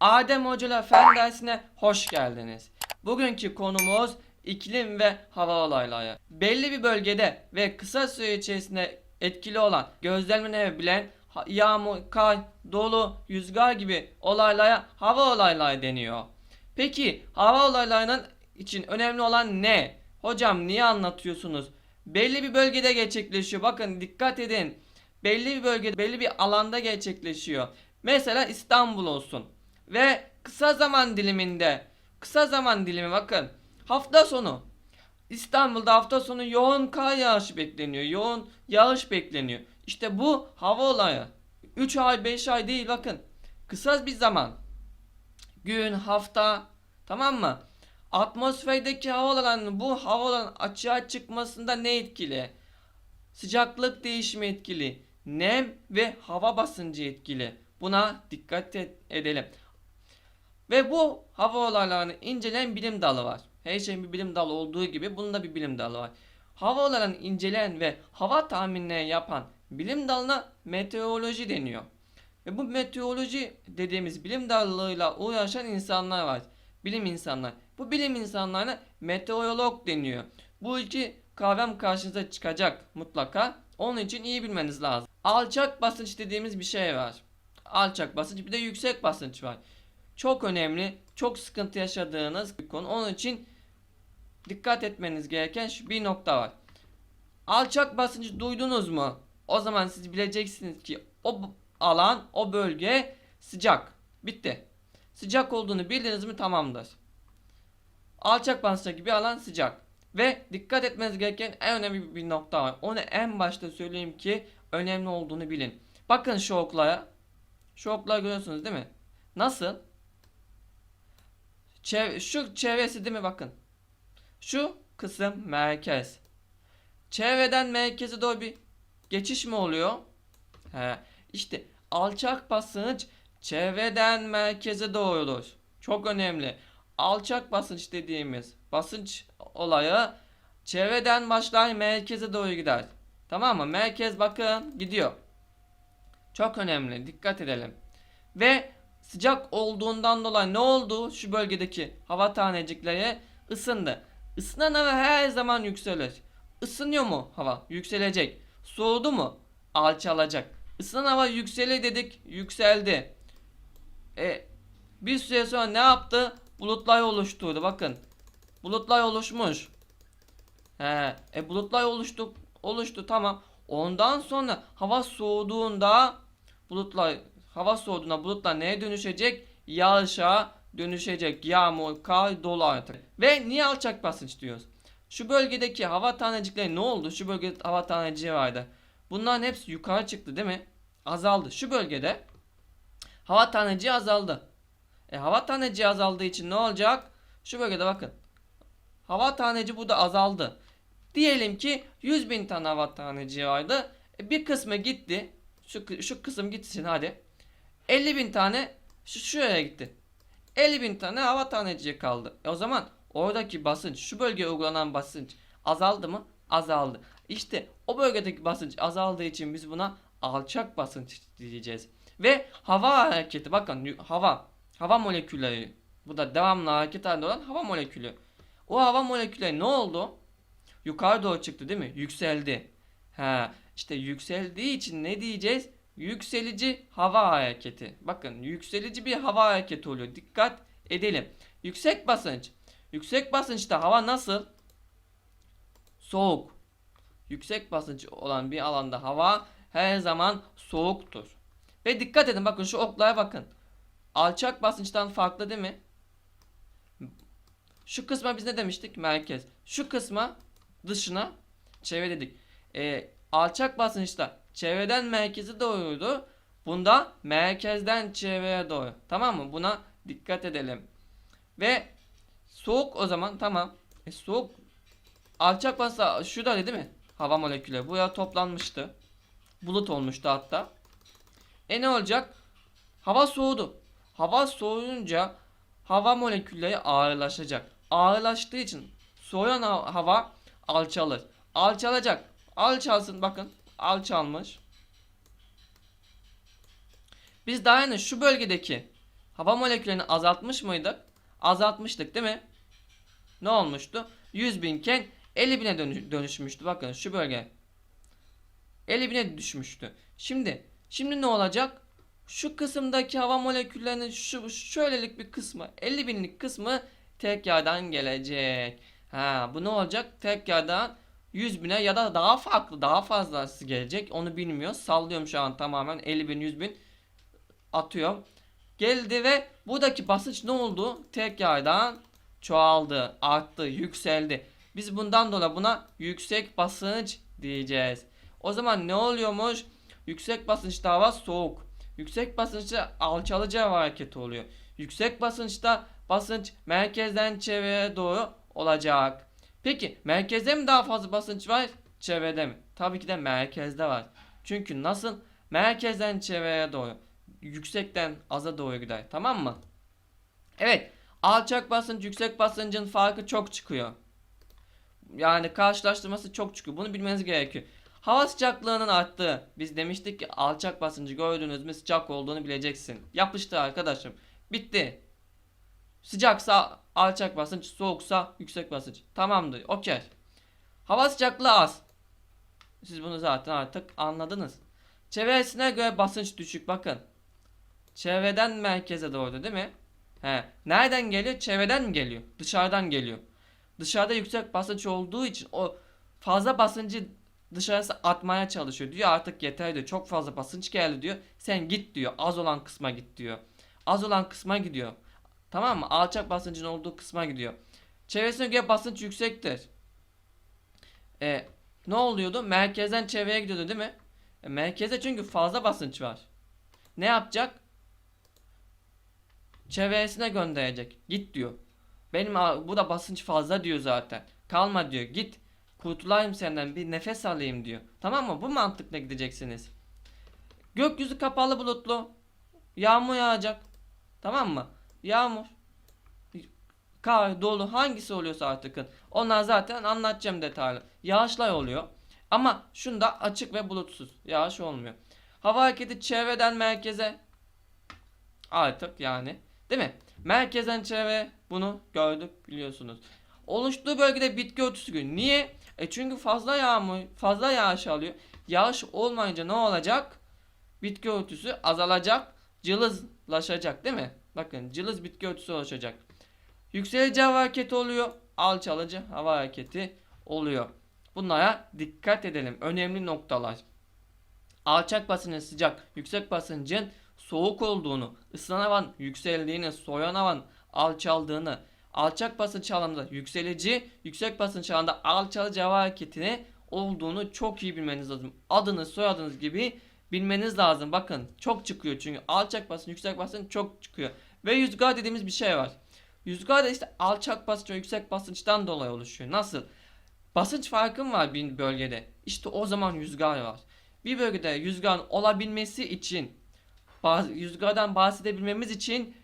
Adem Hoca'la fen dersine hoş geldiniz. Bugünkü konumuz iklim ve hava olayları. Belli bir bölgede ve kısa süre içerisinde etkili olan gözlemlenebilen yağmur, kar, dolu, rüzgar gibi olaylara hava olayları deniyor. Peki hava olaylarının için önemli olan ne? Hocam niye anlatıyorsunuz? Belli bir bölgede gerçekleşiyor. Bakın dikkat edin. Belli bir bölgede, belli bir alanda gerçekleşiyor. Mesela İstanbul olsun. Ve kısa zaman diliminde, kısa zaman dilimi bakın. Hafta sonu. İstanbul'da hafta sonu yoğun kar yağışı bekleniyor. Yoğun yağış bekleniyor. İşte bu hava olayı. 3 ay 5 ay değil bakın. Kısa bir zaman. Gün, hafta tamam mı? Atmosferdeki hava olanı bu hava olanın açığa çıkmasında ne etkili? Sıcaklık değişimi etkili. Nem ve hava basıncı etkili. Buna dikkat edelim. Ve bu hava olaylarını inceleyen bilim dalı var. Her şeyin bir bilim dalı olduğu gibi bunun da bir bilim dalı var. Hava olaylarını inceleyen ve hava tahminleri yapan bilim dalına meteoroloji deniyor. Ve bu meteoroloji dediğimiz bilim dalıyla uğraşan insanlar var. Bilim insanlar. Bu bilim insanlarına meteorolog deniyor. Bu iki kavram karşınıza çıkacak mutlaka. Onun için iyi bilmeniz lazım. Alçak basınç dediğimiz bir şey var. Alçak basınç bir de yüksek basınç var. Çok önemli, çok sıkıntı yaşadığınız bir konu. Onun için dikkat etmeniz gereken bir nokta var. Alçak basıncı duydunuz mu? O zaman siz bileceksiniz ki o alan, o bölge sıcak. Bitti. Sıcak olduğunu bildiniz mi tamamdır. Alçak basınçtaki bir alan sıcak. Ve dikkat etmeniz gereken en önemli bir nokta var. Onu en başta söyleyeyim ki önemli olduğunu bilin. Bakın şu oklara. Şu okları görüyorsunuz değil mi? Nasıl? Çev- şu çevresi değil mi bakın. Şu kısım merkez. Çevreden merkeze doğru bir geçiş mi oluyor? He, işte alçak basınç çevreden merkeze doğrudur. Çok önemli. Alçak basınç dediğimiz basınç olayı çevreden başlar merkeze doğru gider. Tamam mı? Merkez bakın gidiyor. Çok önemli. Dikkat edelim. Ve sıcak olduğundan dolayı ne oldu? Şu bölgedeki hava tanecikleri ısındı. Isınan hava her zaman yükselir. Isınıyor mu hava? Yükselecek. Soğudu mu? Alçalacak. Isınan hava yükselir dedik. Yükseldi. E, bir süre sonra ne yaptı? Bulutlar oluşturdu. Bakın. Bulutlar oluşmuş. He, e bulutlar oluştu. Oluştu tamam. Ondan sonra hava soğuduğunda bulutlar hava soğuduğunda bulutlar neye dönüşecek? Yağışa dönüşecek. Yağmur, kar, dolu artık. Ve niye alçak basınç diyoruz? Şu bölgedeki hava tanecikleri ne oldu? Şu bölgede hava taneciği vardı. Bunların hepsi yukarı çıktı değil mi? Azaldı. Şu bölgede hava taneciği azaldı. E hava taneciği azaldığı için ne olacak? Şu bölgede bakın. Hava taneci burada azaldı. Diyelim ki 100 bin tane hava taneciği vardı. E, bir kısmı gitti. Şu, şu kısım gitsin hadi. 50 bin tane şu şuraya gitti. 50 bin tane hava taneciği kaldı. E o zaman oradaki basınç, şu bölgeye uygulanan basınç azaldı mı? Azaldı. İşte o bölgedeki basınç azaldığı için biz buna alçak basınç diyeceğiz. Ve hava hareketi bakın hava, hava molekülleri bu da devamlı hareket halinde olan hava molekülü. O hava molekülleri ne oldu? Yukarı doğru çıktı değil mi? Yükseldi. Ha, işte yükseldiği için ne diyeceğiz? Yükselici hava hareketi. Bakın yükselici bir hava hareketi oluyor. Dikkat edelim. Yüksek basınç. Yüksek basınçta hava nasıl? Soğuk. Yüksek basınç olan bir alanda hava her zaman soğuktur. Ve dikkat edin bakın şu oklara bakın. Alçak basınçtan farklı değil mi? Şu kısma biz ne demiştik? Merkez. Şu kısma dışına çevre dedik. Ee, alçak basınçta çevreden merkeze doğruydu. Bunda merkezden çevreye doğru. Tamam mı? Buna dikkat edelim. Ve soğuk o zaman tamam. E, soğuk alçak basınçta şurada değil mi? Hava molekülü buraya toplanmıştı. Bulut olmuştu hatta. E ne olacak? Hava soğudu. Hava soğuyunca hava molekülleri ağırlaşacak. Ağırlaştığı için soğuyan ha- hava alçalır. Alçalacak. Alçalsın bakın. Alçalmış. Biz daha yeni şu bölgedeki hava moleküllerini azaltmış mıydık? Azaltmıştık değil mi? Ne olmuştu? 100 binken 50 bine dönüş- dönüşmüştü. Bakın şu bölge. 50 bine düşmüştü. Şimdi şimdi ne olacak? Şu kısımdaki hava moleküllerinin şu şöylelik bir kısmı 50 binlik kısmı tekrardan gelecek. Ha bu ne olacak? Tekrardan 100 bine ya da daha farklı daha fazlası gelecek. Onu bilmiyor. Sallıyorum şu an tamamen 50 bin 100 bin atıyorum. Geldi ve buradaki basınç ne oldu? Tekrardan çoğaldı, arttı, yükseldi. Biz bundan dolayı buna yüksek basınç diyeceğiz. O zaman ne oluyormuş? Yüksek basınçta hava soğuk. Yüksek basınçta alçalıcı hava hareketi oluyor. Yüksek basınçta basınç merkezden çevreye doğru olacak. Peki merkezde mi daha fazla basınç var? Çevrede mi? Tabii ki de merkezde var. Çünkü nasıl? Merkezden çevreye doğru. Yüksekten aza doğru gider. Tamam mı? Evet. Alçak basınç yüksek basıncın farkı çok çıkıyor. Yani karşılaştırması çok çıkıyor. Bunu bilmeniz gerekiyor. Hava sıcaklığının arttığı. Biz demiştik ki alçak basıncı gördünüz mü sıcak olduğunu bileceksin. Yapıştır arkadaşım. Bitti. Sıcaksa alçak basınç, soğuksa yüksek basınç. Tamamdır. Okey. Hava sıcaklığı az. Siz bunu zaten artık anladınız. Çevresine göre basınç düşük bakın. Çevreden merkeze doğru değil mi? He. Nereden geliyor? Çevreden mi geliyor? Dışarıdan geliyor. Dışarıda yüksek basınç olduğu için o fazla basıncı dışarısı atmaya çalışıyor. Diyor artık yeter diyor. Çok fazla basınç geldi diyor. Sen git diyor. Az olan kısma git diyor. Az olan kısma gidiyor. Tamam mı? Alçak basıncın olduğu kısma gidiyor. Çevresine göre basınç yüksektir. E, ne oluyordu? Merkezden çevreye gidiyordu değil mi? E, merkeze çünkü fazla basınç var. Ne yapacak? Çevresine gönderecek. Git diyor. Benim bu da basınç fazla diyor zaten. Kalma diyor. Git. Kurtulayım senden bir nefes alayım diyor. Tamam mı? Bu mantıkla gideceksiniz. Gökyüzü kapalı bulutlu. Yağmur yağacak. Tamam mı? Yağmur. Kar, dolu hangisi oluyorsa artık. Onlar zaten anlatacağım detaylı. Yağışlar oluyor. Ama şunda açık ve bulutsuz. Yağış olmuyor. Hava hareketi çevreden merkeze artık yani. Değil mi? Merkezden çevre bunu gördük biliyorsunuz. Oluştuğu bölgede bitki örtüsü görünüyor. Niye? E çünkü fazla yağmur, fazla yağış alıyor. Yağış olmayınca ne olacak? Bitki örtüsü azalacak, cılızlaşacak değil mi? Bakın cılız bitki örtüsü oluşacak. Yükselici hava hareketi oluyor, alçalıcı hava hareketi oluyor. Bunlara dikkat edelim. Önemli noktalar. Alçak basıncın sıcak, yüksek basıncın soğuk olduğunu, ıslanan havanın yükseldiğini, soğuyan havanın alçaldığını, alçak basınç alanında yükselici, yüksek basınç alanında alçalıcı hava hareketini olduğunu çok iyi bilmeniz lazım. Adınız, soyadınız gibi bilmeniz lazım. Bakın çok çıkıyor çünkü alçak basınç, yüksek basınç çok çıkıyor. Ve rüzgar dediğimiz bir şey var. Rüzgar da işte alçak basınç ve yüksek basınçtan dolayı oluşuyor. Nasıl? Basınç farkı var bir bölgede. İşte o zaman rüzgar var. Bir bölgede rüzgarın olabilmesi için bazı rüzgardan bahsedebilmemiz için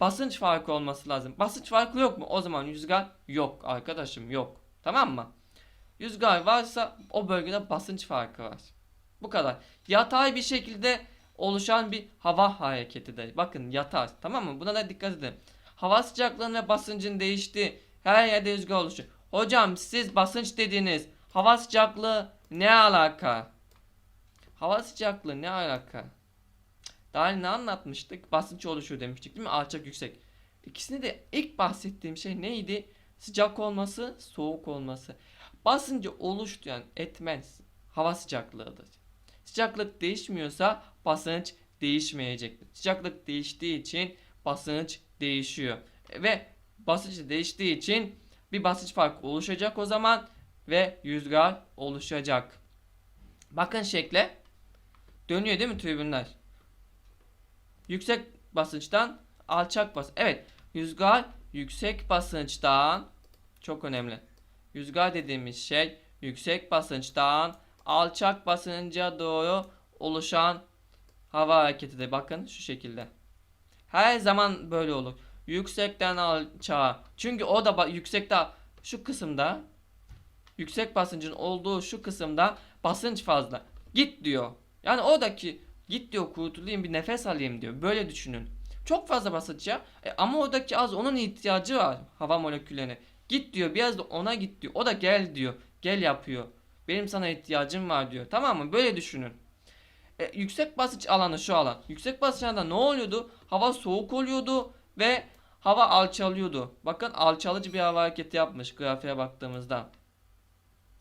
basınç farkı olması lazım. Basınç farkı yok mu? O zaman rüzgar yok arkadaşım yok. Tamam mı? Rüzgar varsa o bölgede basınç farkı var. Bu kadar. Yatay bir şekilde oluşan bir hava hareketidir. Bakın yatay. Tamam mı? Buna da dikkat edin. Hava sıcaklığının ve basıncın değiştiği her yerde rüzgar oluşuyor. Hocam siz basınç dediniz. Hava sıcaklığı ne alaka? Hava sıcaklığı ne alaka? Daha ne anlatmıştık? Basınç oluşuyor demiştik değil mi? Alçak yüksek. İkisini de ilk bahsettiğim şey neydi? Sıcak olması, soğuk olması. Basıncı oluşturan etmen hava sıcaklığıdır. Sıcaklık değişmiyorsa basınç değişmeyecektir. Sıcaklık değiştiği için basınç değişiyor. Ve basınç değiştiği için bir basınç farkı oluşacak o zaman ve rüzgar oluşacak. Bakın şekle. Dönüyor değil mi tribünler? Yüksek basınçtan alçak bas. Evet, rüzgar yüksek basınçtan çok önemli. Rüzgar dediğimiz şey yüksek basınçtan alçak basınca doğru oluşan hava hareketidir. Bakın şu şekilde. Her zaman böyle olur. Yüksekten alçağa. Çünkü o da yüksekte şu kısımda yüksek basıncın olduğu şu kısımda basınç fazla. Git diyor. Yani oradaki git diyor kurtulayım bir nefes alayım diyor. Böyle düşünün. Çok fazla basınç ya. E, ama oradaki az onun ihtiyacı var hava moleküllerine. Git diyor biraz da ona git diyor. O da gel diyor. Gel yapıyor. Benim sana ihtiyacım var diyor. Tamam mı? Böyle düşünün. E, yüksek basınç alanı şu alan. Yüksek basınç alanında ne oluyordu? Hava soğuk oluyordu ve hava alçalıyordu. Bakın alçalıcı bir hava hareketi yapmış grafiğe baktığımızda.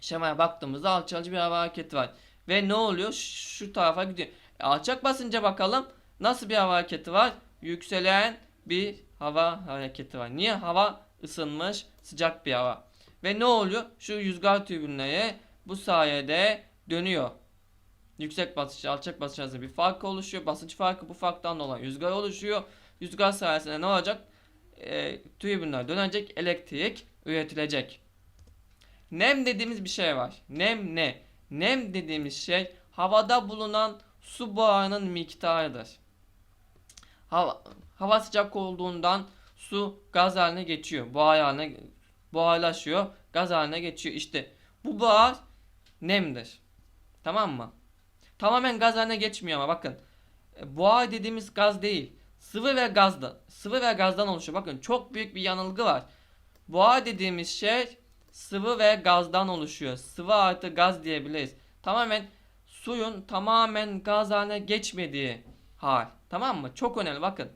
Şemaya baktığımızda alçalıcı bir hava hareketi var. Ve ne oluyor? Şu tarafa gidiyor. E, alçak basınca bakalım nasıl bir hava hareketi var? Yükselen bir hava hareketi var. Niye? Hava ısınmış sıcak bir hava. Ve ne oluyor? Şu rüzgar türbinleri bu sayede dönüyor. Yüksek basınç, alçak basınç arasında bir fark oluşuyor. Basınç farkı bu farktan dolayı rüzgar oluşuyor. Rüzgar sayesinde ne olacak? E, türbinler dönecek, elektrik üretilecek. Nem dediğimiz bir şey var. Nem ne? Nem dediğimiz şey havada bulunan su buharının miktarıdır. Hava, hava sıcak olduğundan su gaz haline geçiyor. Buhar haline buharlaşıyor. Gaz haline geçiyor. İşte bu buhar nemdir. Tamam mı? Tamamen gaz haline geçmiyor ama bakın. E, Buhar dediğimiz gaz değil. Sıvı ve gazdan. Sıvı ve gazdan oluşuyor. Bakın çok büyük bir yanılgı var. Buhar dediğimiz şey sıvı ve gazdan oluşuyor. Sıvı artı gaz diyebiliriz. Tamamen suyun tamamen gaz haline geçmediği hal. Tamam mı? Çok önemli bakın.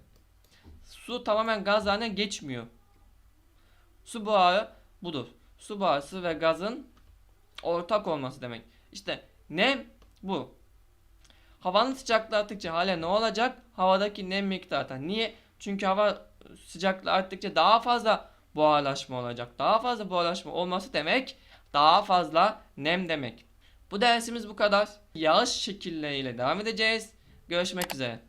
Su tamamen gaz haline geçmiyor. Su buharı budur. Su buharı sıvı ve gazın ortak olması demek. İşte nem bu. Havanın sıcaklığı arttıkça hala ne olacak? Havadaki nem miktarı artar. Niye? Çünkü hava sıcaklığı arttıkça daha fazla buharlaşma olacak. Daha fazla buharlaşma olması demek daha fazla nem demek. Bu dersimiz bu kadar. Yağış şekilleriyle devam edeceğiz. Görüşmek üzere.